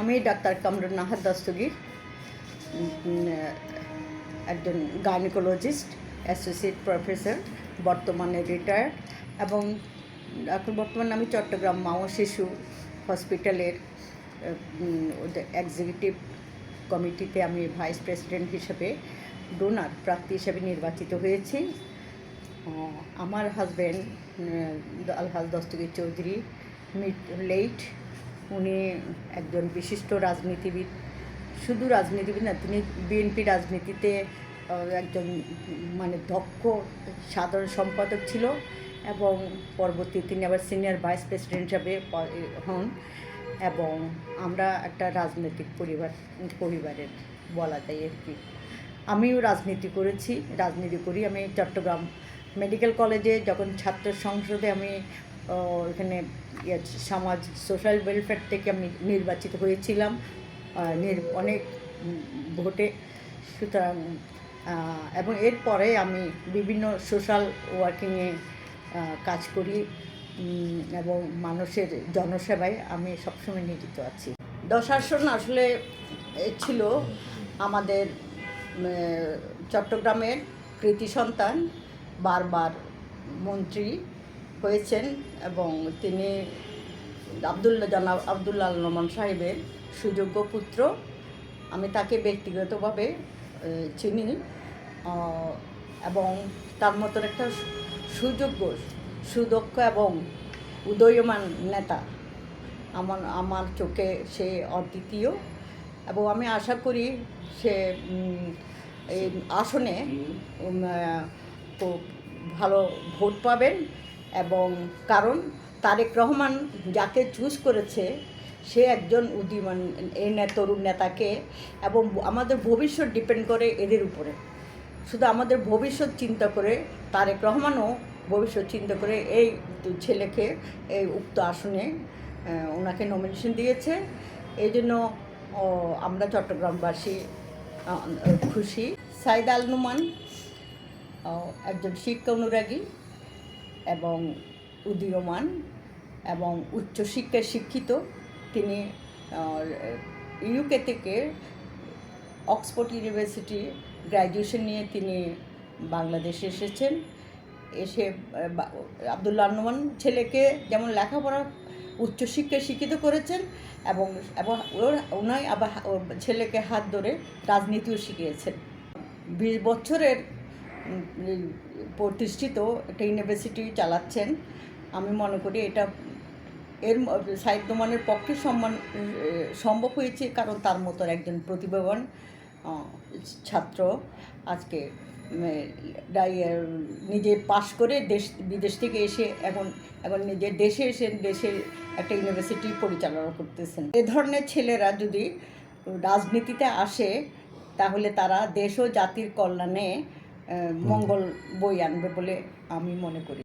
আমি ডাক্তার কামরুন নাহার দস্তগীর একজন gynaecologist, associate professor, বর্তমানে রিটায়ার্ড এবং এখন বর্তমানে আমি চট্টগ্রাম মা ও শিশু হসপিটালের এক্সিকিউটিভ কমিটিতে আমি ভাইস প্রেসিডেন্ট হিসেবে ডোনার প্রার্থী হিসেবে নির্বাচিত হয়েছি। আমার হাজব্যান্ড আলহাজ দস্তগীর চৌধুরী লেট উনি একজন বিশিষ্ট রাজনীতিবিদ, শুধু রাজনীতিবিদ না, তিনি বিএনপি রাজনীতিতে একজন মানে দক্ষ সাধারণ সম্পাদক ছিল এবং পরবর্তী তিনি আবার সিনিয়র ভাইস প্রেসিডেন্ট হিসাবে হন এবং আমরা একটা রাজনৈতিক পরিবার, পরিবারের বলা যায় আর কি। আমিও রাজনীতি করেছি, রাজনীতি করি। আমি চট্টগ্রাম মেডিকেল কলেজে যখন ছাত্র সংসদে আমি এখানে ইয়ে সমাজ সোশ্যাল ওয়েলফেয়ার থেকে আমি নির্বাচিত হয়েছিলাম। অনেক ভোটে। সুতরাং এবং এরপরে আমি বিভিন্ন সোশ্যাল ওয়ার্কিংয়ে কাজ করি। এবং মানুষের জনসেবায় আমি সবসময় নিয়োজিত আছি। দশাসন আসলে ছিল আমাদের চট্টগ্রামের কৃতি সন্তান, বারবার মন্ত্রী। হয়েছেন এবং তিনি আবদুল্লাহ জনাব আবদুল্লাহ আল নোমান সাহেবের সুযোগ্য পুত্র। আমি তাকে ব্যক্তিগতভাবে চিনি এবং তার মতন একটা সুযোগ্য সুদক্ষ এবং উদয়মান নেতা। আমার আমার চোখে সে অদ্বিতীয় এবং আমি আশা করি সে এই আসনে খুব ভালো ভোট পাবেন। এবং কারণ তারেক রহমান যাকে চুজ করেছে, সে একজন উদীয়মান তরুণ নেতাকে এবং আমাদের ভবিষ্যৎ ডিপেন্ড করে এদের উপরে। শুধু আমাদের ভবিষ্যৎ চিন্তা করে তারেক রহমানও ভবিষ্যৎ চিন্তা করে এই ছেলেকে এই উক্ত আসনে ওনাকে নমিনেশন দিয়েছে। এই জন্য আমরা চট্টগ্রামবাসী খুশি। সাইদ আল নুমান একজন শিক্ষা অনুরাগী। এবং উদীয়মান এবং উচ্চশিক্ষায় শিক্ষিত। তিনি ইউকে থেকে অক্সফোর্ড ইউনিভার্সিটি গ্র্যাজুয়েশন নিয়ে তিনি বাংলাদেশে এসেছেন। এসে আহ, বা- আবদুল্লাহ নোমান ছেলেকে যেমন লেখাপড়া উচ্চশিক্ষায় শিক্ষিত করেছেন এবং এবং ওর ওনাই আবার ছেলেকে হাত ধরে রাজনীতিও শিখিয়েছেন। বিশ বছরের প্রতিষ্ঠিত একটা ইউনিভার্সিটি চালাচ্ছেন। আমি মনে করি এটা এর ম- সাহিত্য মানের পক্ষে সম্মান সম্ভব হয়েছে কারণ তার মতো একজন প্রতিভাবান ছাত্র আজকে নিজে পাশ করে দেশ, বিদেশ থেকে এসে এখন এখন নিজের দেশে এসে দেশের একটা ইউনিভার্সিটি পরিচালনা করতেছেন। এ ধরনের ছেলেরা যদি রাজনীতিতে আসে, তাহলে তারা দেশ ও জাতির কল্যাণে মঙ্গল বই আনবে বলে আমি মনে করি।